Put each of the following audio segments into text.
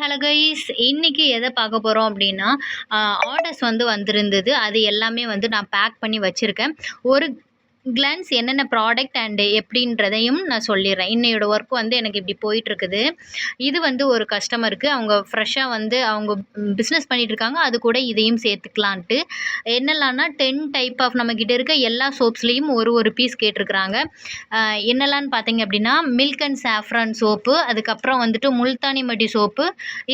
Hello guys எதை பார்க்க போகிறோம் அப்படின்னா ஆர்டர்ஸ் வந்து வந்திருந்தது. அது எல்லாமே வந்து நான் பேக் பண்ணி வச்சுருக்கேன். ஒரு கிளான்ஸ் என்னென்ன ப்ராடக்ட் அண்டு எப்படின்றதையும் நான் சொல்லிடுறேன். இன்னையோட ஒர்க் வந்து எனக்கு இப்படி போயிட்டுருக்குது. இது வந்து ஒரு கஸ்டமருக்கு அவங்க ஃப்ரெஷ்ஷாக வந்து அவங்க பிஸ்னஸ் பண்ணிகிட்ருக்காங்க அது கூட இதையும் சேர்த்துக்கலான்ட்டு. என்னெல்லாம்னா டென் டைப் ஆஃப் நம்மக்கிட்ட இருக்க எல்லா சோப்ஸ்லேயும் ஒரு ஒரு பீஸ் கேட்டிருக்கிறாங்க. என்னெல்லாம்னு பார்த்தீங்க அப்படின்னா மில்க் அண்ட் சாஃப்ரான் சோப்பு அதுக்கப்புறம் வந்துட்டு முல்தானி மட்டி சோப்பு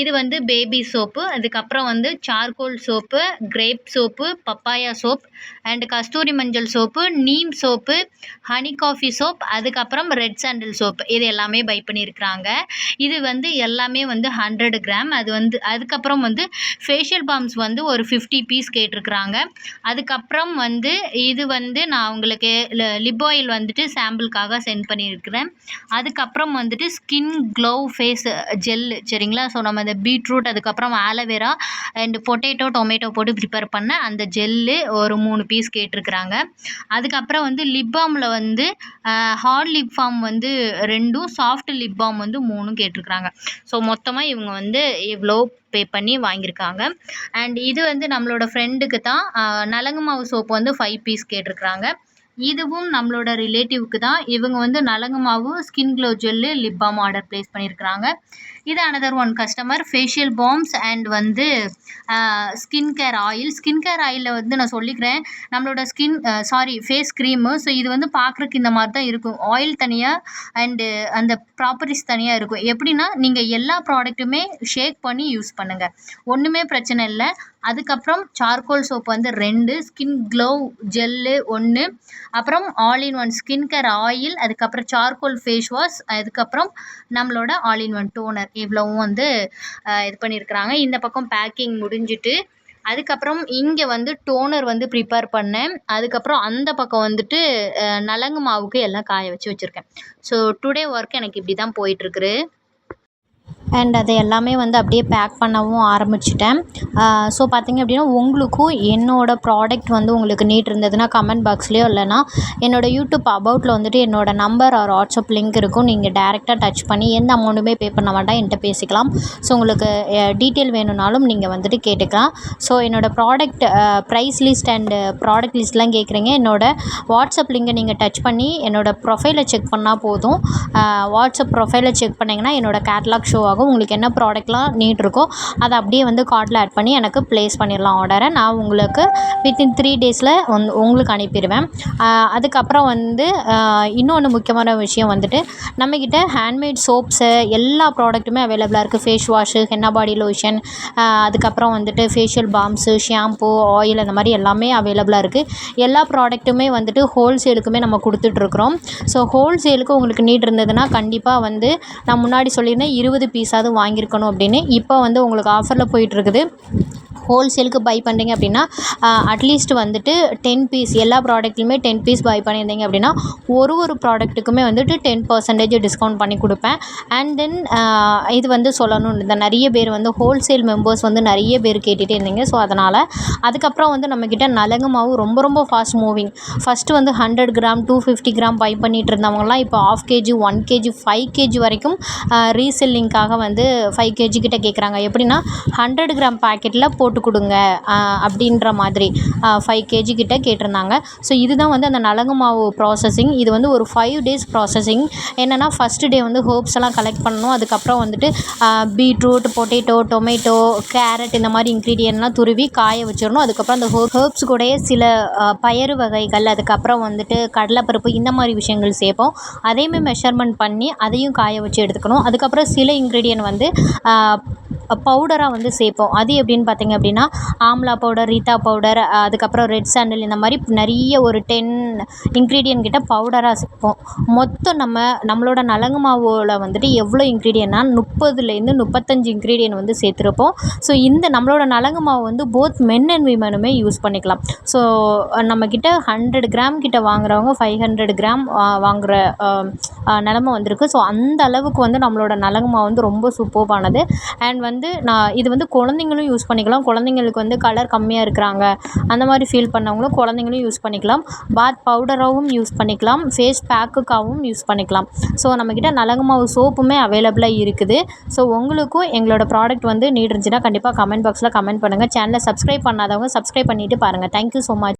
இது வந்து பேபி சோப்பு அதுக்கப்புறம் வந்து charcoal soap grape soap papaya soap and கஸ்தூரி மஞ்சள் soap neem soap honey coffee soap அதுக்கப்புறம் ரெட் சாண்டில் சோப் இது எல்லாமே பை பண்ணியிருக்கிறாங்க இது வந்து எல்லாமே வந்து ஹண்ட்ரட் கிராம் அது வந்து அதுக்கப்புறம் வந்து ஃபேஷியல் பாம்ஸ் வந்து ஒரு ஃபிஃப்டி பீஸ் கேட்டிருக்கிறாங்க. அதுக்கப்புறம் வந்து இது வந்து நான் உங்களுக்கு லிப் ஆயில் வந்துட்டு சாம்பிளுக்காக சென்ட் பண்ணியிருக்கிறேன் அதுக்கப்புறம் வந்துட்டு ஸ்கின் க்ளோவ் ஃபேஸ் ஜெல் சரிங்களா? ஸோ நம்ம இந்த பீட்ரூட் அதுக்கப்புறம் aloe vera and potato tomato போட்டு ப்ரிப்பேர் பண்ண அந்த ஜெல்லு ஒரு மூணு பீஸ் கேட்டிருக்கிறாங்க. அதுக்கப்புறம் வந்து லிப் பாமில் வந்து ஹார்ட் லிப் பாம் வந்து ரெண்டும் சாஃப்ட் லிப் பாம் வந்து மூணும் கேட்டிருக்கிறாங்க. ஸோ மொத்தமாக இவங்க வந்து இவ்வளோ பே பண்ணி வாங்கியிருக்காங்க. அண்ட் இது வந்து நம்மளோட ஃப்ரெண்டுக்கு தான் நலங்கு மாவு சோப்பு வந்து ஃபைவ் பீஸ் கேட்டிருக்கிறாங்க. இதுவும் நம்மளோட ரிலேட்டிவ்க்கு தான். இவங்க வந்து நலங்கு மாவு skin glow gel lip balm order place பண்ணியிருக்கிறாங்க. இது another one customer facial balms and வந்து skin care oil skin care ஆயிலில் வந்து நான் சொல்லிக்கிறேன். நம்மளோட skin sorry face cream so இது வந்து பார்க்குறக்கு இந்த மாதிரி தான் இருக்கும். ஆயில் தனியாக அண்டு அந்த ப்ராப்பர்ட்டிஸ் தனியாக இருக்கும். எப்படின்னா நீங்கள் எல்லா ப்ராடக்ட்டுமே ஷேக் பண்ணி யூஸ் பண்ணுங்கள் ஒன்றுமே பிரச்சனை இல்லை. அதுக்கப்புறம் சார்கோல் சோப் வந்து ரெண்டு ஸ்கின் க்ளோவ் ஜெல்லு ஒன்று அப்புறம் all in one skin care oil அதுக்கப்புறம் சார்கோல் ஃபேஸ் வாஷ் அதுக்கப்புறம் நம்மளோட ஆல் இன் ஒன் டோனர் இவ்வளவும் வந்து இது பண்ணியிருக்கிறாங்க இந்த பக்கம் பேக்கிங் முடிஞ்சிட்டு அதுக்கப்புறம் இங்கே வந்து டோனர் வந்து ப்ரிப்பேர் பண்ணேன். அதுக்கப்புறம் அந்த பக்கம் வந்துட்டு நலங்கு மாவுக்கு எல்லாம் காய வச்சு வச்சுருக்கேன். ஸோ டுடே ஒர்க் எனக்கு இப்படி தான் போயிட்டுருக்குது அண்ட் அதை எல்லாமே வந்து அப்படியே பேக் பண்ணவும் ஆரம்பிச்சிட்டேன். ஸோ பார்த்தீங்க அப்படின்னா உங்களுக்கும் என்னோடய ப்ராடக்ட் வந்து உங்களுக்கு நீட் இருந்ததுன்னா கமெண்ட் பாக்ஸ்லேயோ இல்லைனா என்னோடய யூடியூப் அபவுட்டில் வந்துட்டு என்னோடய நம்பர் ஆர் வாட்ஸ்அப் லிங்க் இருக்கும். நீங்கள் டேரெக்டாக டச் பண்ணி எந்த அமௌண்ட்டுமே பே பண்ண வேண்டாம். என்கிட்ட பேசிக்கலாம். ஸோ உங்களுக்கு டீட்டெயில் வேணும்னாலும் நீங்கள் வந்துட்டு கேட்டுக்கலாம். ஸோ என்னோடய product price list and product லிஸ்ட்லாம் கேட்குறீங்க. என்னோடய வாட்ஸ்அப் லிங்கை நீங்கள் டச் பண்ணி என்னோட ப்ரொஃபைலை செக் பண்ணால் போதும். வாட்ஸ்அப் ப்ரொஃபைலை செக் பண்ணிங்கன்னா என்னோட கேட்லாக் ஷோ ஆகும். உங்களுக்கு என்ன ப்ராடக்ட்லாம் நீட் இருக்கோ அதை அப்படியே வந்து கார்ட்டில் ஆட் பண்ணி எனக்கு ப்ளேஸ் பண்ணிடலாம் ஆர்டரை நான் உங்களுக்கு வித்தின் த்ரீ டேஸில் வந் உங்களுக்கு அனுப்பிடுவேன் அதுக்கப்புறம் வந்து இன்னொன்று முக்கியமான விஷயம் வந்துட்டு நம்மக்கிட்ட ஹேண்ட்மேட் சோப்ஸு எல்லா ப்ராடக்ட்டுமே அவைலபிளாக இருக்குது face wash henna body lotion அதுக்கப்புறம் வந்துட்டு ஃபேஷியல் பாம்ஸு ஷாம்பு ஆயில் அந்த மாதிரி எல்லாமே அவைலபிளாக இருக்குது எல்லா ப்ராடக்ட்டுமே வந்துட்டு ஹோல்சேலுக்குமே நம்ம கொடுத்துட்ருக்குறோம் ஸோ ஹோல்சேலுக்கு உங்களுக்கு நீட் இருந்ததுன்னா கண்டிப்பாக வந்து நான் முன்னாடி சொல்லியிருந்தேன் இருபது பீஸ் பீஸாவது வாங்கியிருக்கணும் அப்படின்னு இப்போ வந்து உங்களுக்கு ஆஃபரில் போயிட்டுருக்குது. ஹோல்சேலுக்கு பை பண்ணுறீங்க அப்படின்னா அட்லீஸ்ட் வந்துட்டு டென் பீஸ் எல்லா ப்ராடக்ட்லையுமே டென் பீஸ் பை பண்ணியிருந்தீங்க அப்படின்னா ஒரு ஒரு ப்ராடக்ட்டுக்குமே வந்துட்டு டென் பர்சன்டேஜ் டிஸ்கவுண்ட் பண்ணி கொடுப்பேன். அண்ட் தென் இது வந்து சொல்லணும்னு இந்த நிறைய பேர் வந்து ஹோல்சேல் மெம்பர்ஸ் வந்து நிறைய பேர் கேட்டுகிட்டே இருந்தீங்க. ஸோ அதனால் அதுக்கப்புறம் வந்து நம்மக்கிட்ட நலங்கு மாவு ரொம்ப ரொம்ப ஃபாஸ்ட் மூவிங் ஃபஸ்ட்டு வந்து hundred gram two fifty gram buy பண்ணிகிட்டு இருந்தவங்கலாம் இப்போ half KG one KG five KG வரைக்கும் ரீசெல்லிங்காக வந்து ஃபைவ் கேஜி கிட்ட கேட்குறாங்க எப்படின்னா ஹண்ட்ரட் கிராம் பாக்கெட்டில் போட்டு கொடுங்க. அப்படின்ற மாதிரி ஃபைவ் கேஜி கிட்ட கேட்டிருந்தாங்க. ஸோ இதுதான் வந்து அந்த நலங்கு மாவு ப்ராசஸிங் இது வந்து ஒரு ஃபைவ் டேஸ் ப்ராசஸிங் என்னென்னா ஃபஸ்ட்டு டே வந்து ஹோப்ஸ் எல்லாம் கலெக்ட் பண்ணணும். அதுக்கப்புறம் வந்துட்டு பீட்ரூட் பொட்டேட்டோ டொமேட்டோ கேரட் இந்த மாதிரி இன்க்ரீடியன்ட்லாம் துருவி காய வச்சிடணும். அதுக்கப்புறம் அந்த ஹோப்ஸ் கூடயே சில பயறு வகைகள் அதுக்கப்புறம் வந்துட்டு கடலைப்பருப்பு இந்த மாதிரி விஷயங்கள் சேர்ப்போம். அதையுமே மெஷர்மெண்ட் பண்ணி அதையும் காய வச்சு எடுத்துக்கணும். அதுக்கப்புறம் சில இன்க்ரீடியன்ட் வந்து பவுடராக வந்து சேர்ப்போம். அது எப்படின்னு பார்த்தீங்க அப்படின்னா ஆம்லா பவுடர் ரீத்தா பவுடர் அதுக்கப்புறம் ரெட் சாண்டில் இந்த மாதிரி நிறைய ஒரு டென் இன்க்ரீடியன்ட் கிட்ட பவுடராக சேர்ப்போம். மொத்தம் நம்ம நம்மளோட நலங்கு மாவில் வந்துட்டு எவ்வளோ இன்க்ரீடியன்னா முப்பதுலேருந்து முப்பத்தஞ்சு இன்க்ரீடியன்ட் வந்து சேர்த்துருப்போம். ஸோ இந்த நம்மளோட நலங்கு மாவு வந்து போத் மென் அண்ட் விமனுமே யூஸ் பண்ணிக்கலாம். ஸோ நம்மக்கிட்ட ஹண்ட்ரட் கிராம் கிட்ட வாங்குறவங்க ஃபைவ் ஹண்ட்ரட் கிராம் வாங்குகிற நிலமை வந்திருக்கு. ஸோ அந்த அளவுக்கு வந்து நம்மளோட நலங்கு மாவு வந்து ரொம்ப சூப்பர்பானது அண்ட் வந்து வந்து நான் இது வந்து குழந்தைங்களும் யூஸ் பண்ணிக்கலாம். குழந்தைங்களுக்கு வந்து கலர் கம்மியாக இருக்கிறாங்க. அந்த மாதிரி ஃபீல் பண்ணவங்களும் குழந்தைங்களும் யூஸ் பண்ணிக்கலாம். பாத் பவுடராகவும் யூஸ் பண்ணிக்கலாம். ஃபேஸ் பேக்குக்காகவும் யூஸ் பண்ணிக்கலாம். ஸோ நம்மக்கிட்ட நலங்கு மாவு சோப்புமே அவைலபிளாக இருக்குது. ஸோ உங்களுக்கும் எங்களோட ப்ராடக்ட் வந்து நீட் இருந்துச்சுன்னா கண்டிப்பாக கமெண்ட் பாக்ஸில் கமெண்ட் பண்ணுங்கள் சேனலை சப்ஸ்கிரைப் பண்ணாதவங்க சப்ஸ்கிரைப் பண்ணிவிட்டு பாருங்கள் தேங்க்யூ ஸோ மச்